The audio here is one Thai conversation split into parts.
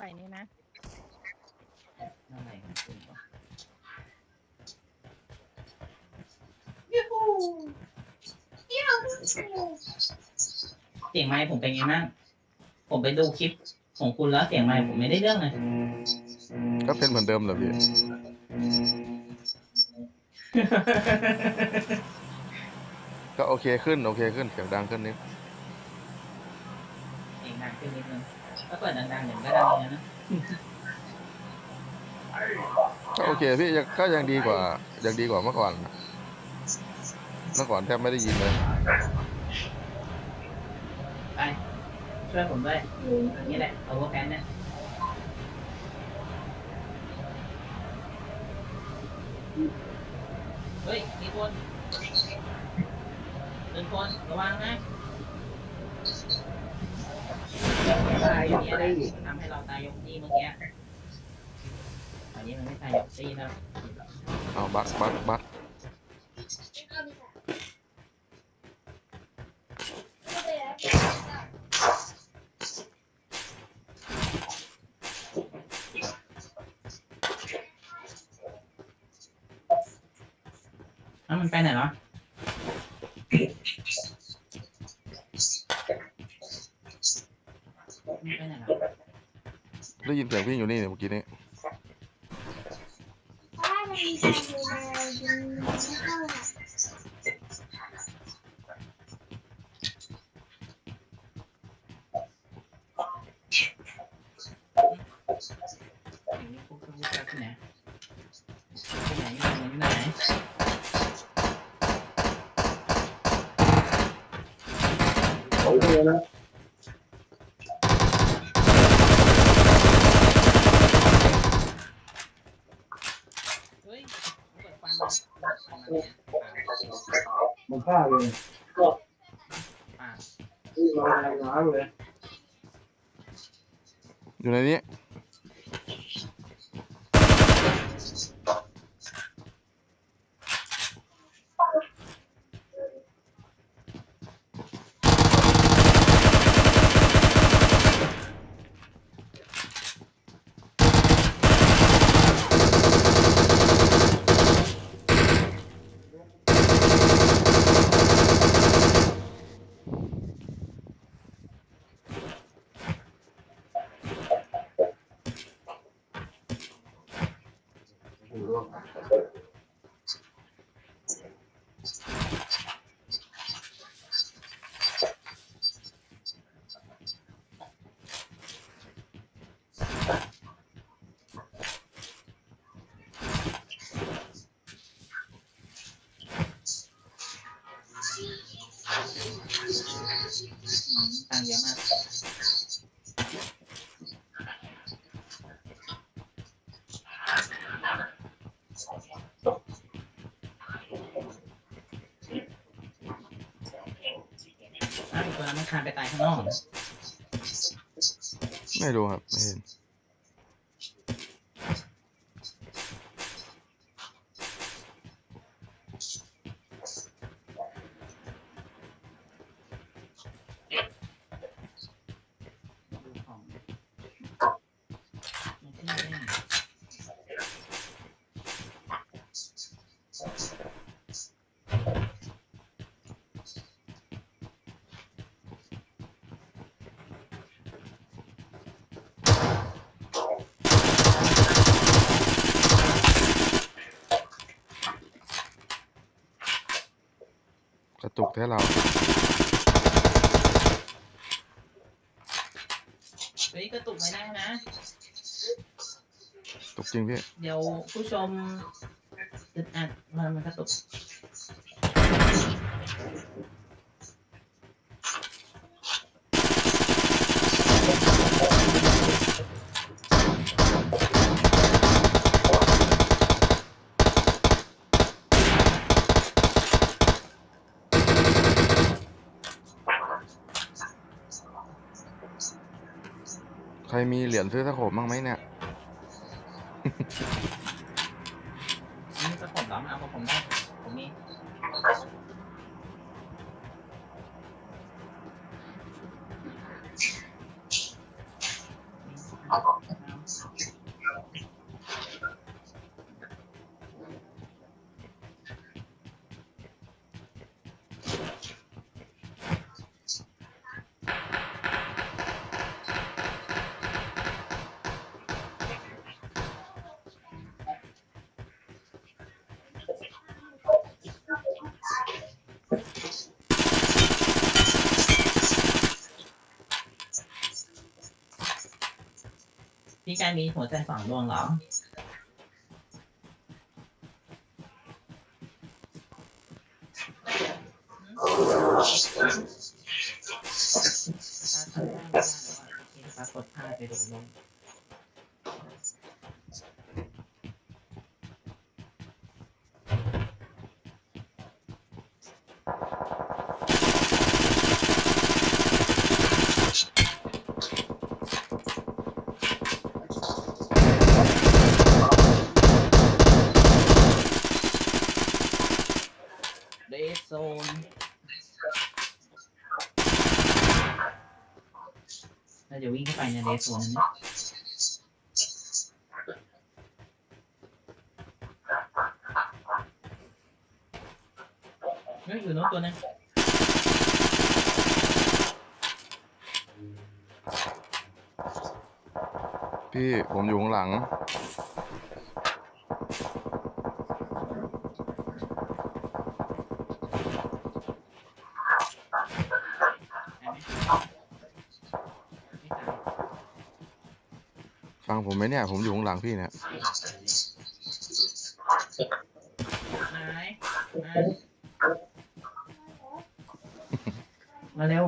ไหลนี้นะเท่าไหร่ครับคุณวะเสียงไมค์ผมเป็นไงบ้างผมไปดูคลิปของคุณแล้วเสียงไมค์ผมไม่ได้เรื่องเลยก็เป็นเหมือนเดิมเหรอพี่ ก็โอเคขึ้น โอเคขึ้นเสียงดังขึ้นนิด เสียงดังขึ้นนิดนึง ถ้าเปิดดังๆเดี๋ยวมันก็ดังเลยนะก็โอเคพี่ยังก็ยังดีกว่ายังดีกว่าเมื่อก่อนนะเมื่อก่อนแทบไม่ได้ยินเลยไปช่วยผมด้วยนี่แหละเอาว่าแพนเนี่ยเฮ้ยมีคนหนึ่งคนระวังนะ ตายอย่างเงี้ยแหละทำให้เราตายยกที่เมื่อกี้อันนี้มันไม่ตายยกที่แล้วเอาบักบักบักอ้วมันไปไหนเหรอมันไป ไหนเหรอได้ยินเสียงพี่อยู่นี่เนี่ยเมื่อกี้นี้เพราะว่ามันมีการดูแลยิงไม่เข้าค่ะอย่างนี้พวกเขาจะที่ไหนที่ไหนอยู่ไหนอยู่ไหนเฮ้ยเปิดฟันเปิดฟันมาเนี่ย มันฆ่าเลยปากที่มาแรงน้ำเลย อยู่ในนี้ ตังค์เยอะมากอ้าวตัวนั้นมันคานไปตายข้างนอกเหรอไม่รู้ครับ ไม่เห็น กระตุกแท้เราเฮ้ยกระตุกไม่ได้นะตุกจริงพี่เดี๋ยวผู้ชมอึดอัดมันมันกระตุก มีเหรียญซื้อตะโขบบ้างไหมเนี่ย พี่กายมีหัวใเราจะวิ่งเข้าไปในเดซโซนนะเฮ้ยอยู่โน้นตัวนึงพี่ผมอยู่ข้างหลัง ได้ไหมไม่ตาย ฟังผมไหมเนี่ย ผมอยู่ข้างหลังพี่เนี่ยไหนมามาเร็ว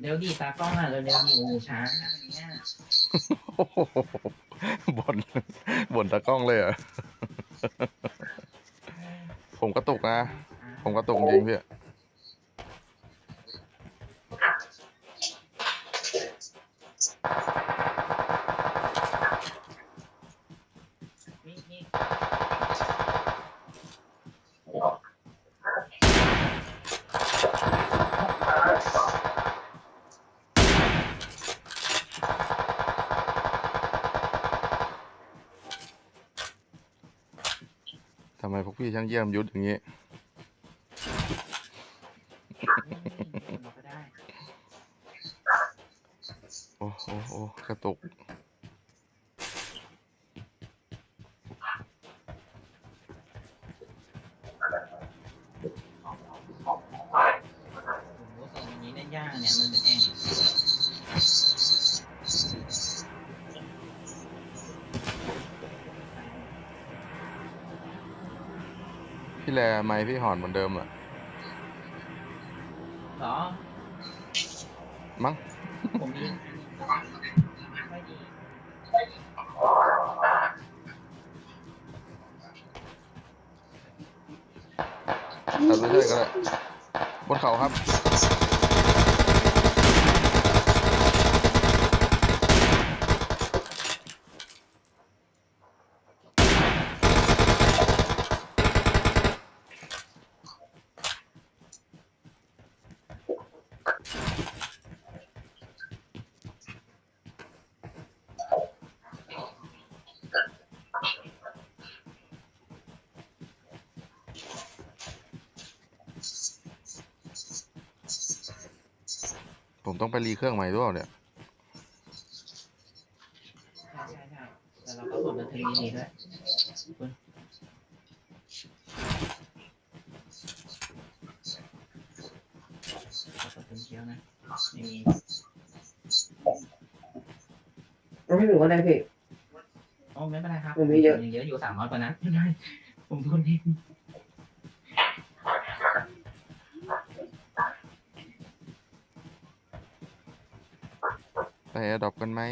เร็วดีตากล้องอะเร็วเร็วดีโอ้โหช้าอันเนี้ยโอ้โหบ่นบ่นตากล้องเลยเหรอผมกระตุกนะ ผมกระตุกจริงพี่ำไมพวกพี่ช่างเยี่ยมยุทธอย่างนี้โอ้โอ้โอ้กระตุกโอ้โหส่งอย่างนี้เล่นยากเนี่ยมันเป็นแอง แลไม้พี่หอนเหมือนเดิมอะเหรอ มั้งผมมีไม่ดีแต่ไม่ใช่ก็ได้บนเขาครับ ผมต้องไปรีเครื่องใหม่ด้วยเนี่ย ใช่ใช่ใช่แต่เราก็ผลบันเทิงดีๆด้วยคุณก็กดเป็นเชียวนะไม่มีเราไม่รู้อะไรพี่ โอ้ไม่เป็นไรครับผมมีเยอะ ยังเยอะอยู่สามร้อยกว่านัดไม่ได้ผมโดนเอง ไปแอร์ดรอปกันไหม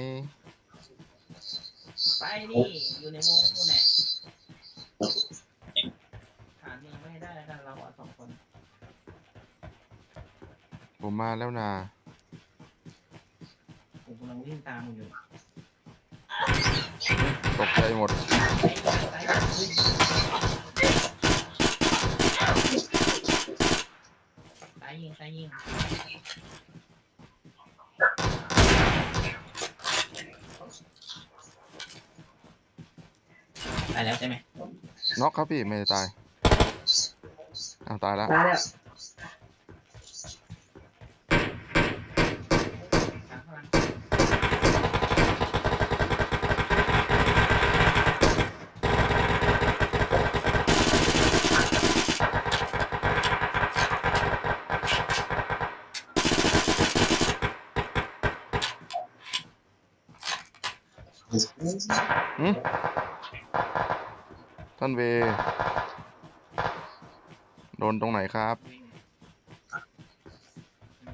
ไปนี่ อยู่ในวงนู่นแหละหาเมียไม่ได้แล้วกันเราอะสองคนผมมาแล้วนะผมกำลังวิ่งตามมึงอยู่ตกใจหมดซ้ายขึ้นซ้ายยิงซ้ายยิง ตายแล้วใช่ไหมน็อกครับพี่ไม่ได้ตายอ้าวตายแล้ว ตายแล้วข้างข้างหลังหืม ท่านเว โดนตรงไหนครับวิ่ง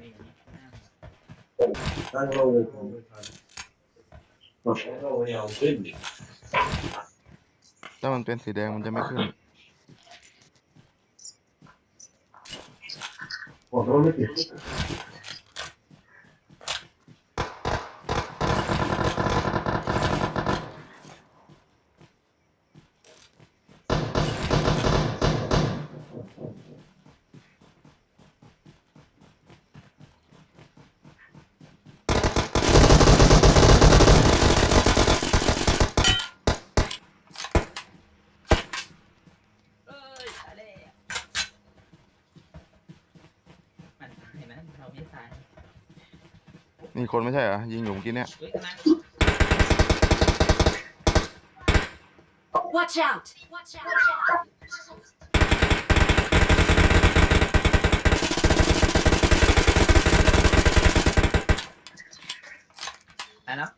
วิ่งหน้าตั้งโลถ้ามันเป็นสีแดงมันจะไม่ขึ้น บอกว่าไม่ติด เอ้ยตายแล้วมันตายนะเราไม่ตาย นี่ คนไม่ใช่เหรอ ยิงอยู่เมื่อกี้เนี่ยเฮ้ยกำลัง Watch out! Watch out! ตายแล้ว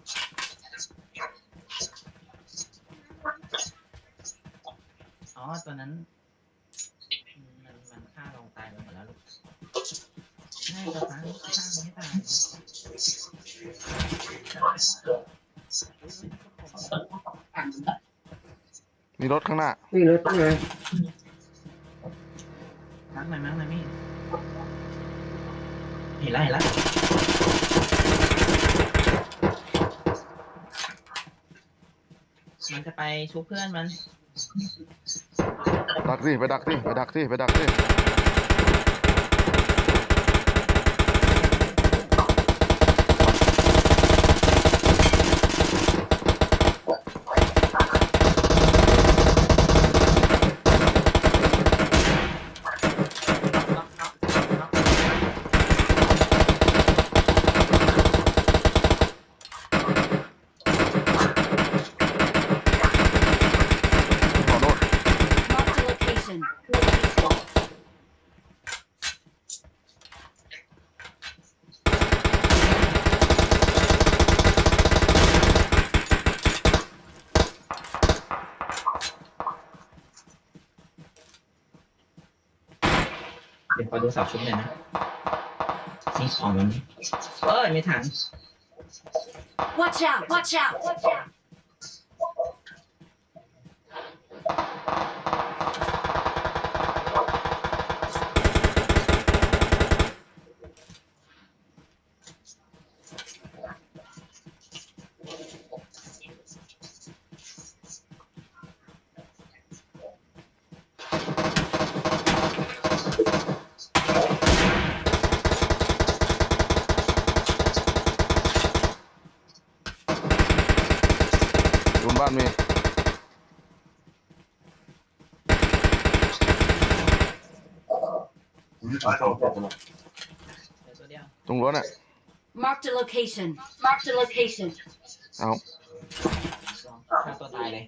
อ๋อตัวนั้นอืมมันมันฆ่าลงตายไปหมดแล้วลูกใช่ตัวฟ้าฆ่าไม่ตายมีรถข้างหน้ามีรถตั้งไงมักหน่อยมักหน่อยมี่เห็นแล้วเห็นแล้วมันจะไปชุบเพื่อนมัน ดักสิไปดักสิไปดักสิไปดักสิ ดูสาวชุดหน่อยนะนี่ของมันเอ้ยไม่ถัง Watch out! Watch out! Watch out! บนบ้านมีเดี๋ยวตัวเดียวตรงรถน่ะ Marked a location. Marked a location. เอาลองฆ่าตัวตายเลย